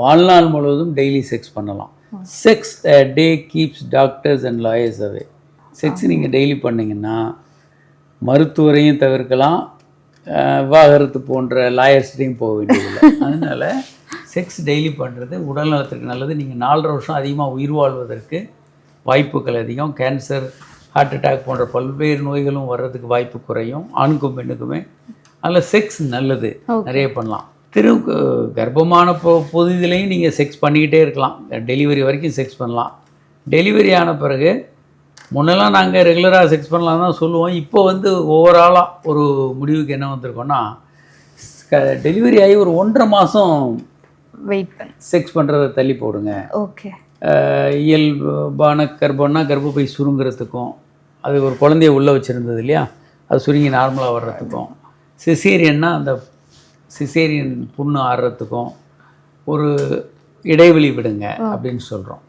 வாழ்நாள் முழுவதும் daily sex பண்ணலாம். Sex day keeps doctors and lawyers away sex நீங்கள் டெய்லி பண்ணீங்கன்னா மருத்துவரையும் தவிர்க்கலாம் விவாகரத்து போன்ற லாயர்ஸ்டையும் போக வேண்டியதில்லை. அதனால் செக்ஸ் டெய்லி பண்ணுறது உடல் நலத்திற்கு நல்லது. நீங்கள் நாலரை வருஷம் அதிகமாக உயிர் வாழ்வதற்கு வாய்ப்புகள் அதிகம். கேன்சர் ஹார்ட் அட்டாக் போன்ற பல்வேறு நோய்களும் வர்றதுக்கு வாய்ப்பு குறையும். ஆணுக்கும் பெண்ணுக்குமே. அதில் செக்ஸ் நல்லது. நிறைய பண்ணலாம். திரு கர்ப்பமான பொ பொது இதுலேயும் நீங்கள் செக்ஸ் பண்ணிக்கிட்டே இருக்கலாம். டெலிவரி வரைக்கும் செக்ஸ் பண்ணலாம். டெலிவரி ஆன பிறகு முன்னெல்லாம் நாங்கள் ரெகுலராக செக்ஸ் பண்ணலாம் தான் சொல்லுவோம். இப்போ வந்து ஓவராலாக ஒரு முடிவுக்கு என்ன வந்திருக்கோன்னா டெலிவரி ஆகி ஒரு ஒன்றரை மாதம் வெயிட் பண்ணு. செக்ஸ் பண்ணுறதை தள்ளி போடுங்க. ஓகே. இயல்பான கர்ப்பம்னா கர்ப்பப்பை சுருங்குறதுக்கும் அது ஒரு குழந்தைய உள்ளே வச்சுருந்தது இல்லையா? அது சுருங்கி நார்மலாக வர்றதுக்கும். சிசேரியன்னா அந்த சிசேரியன் புண்ணு ஆடுறதுக்கும் ஒரு இடைவெளி விடுங்க அப்படின்னு சொல்கிறோம்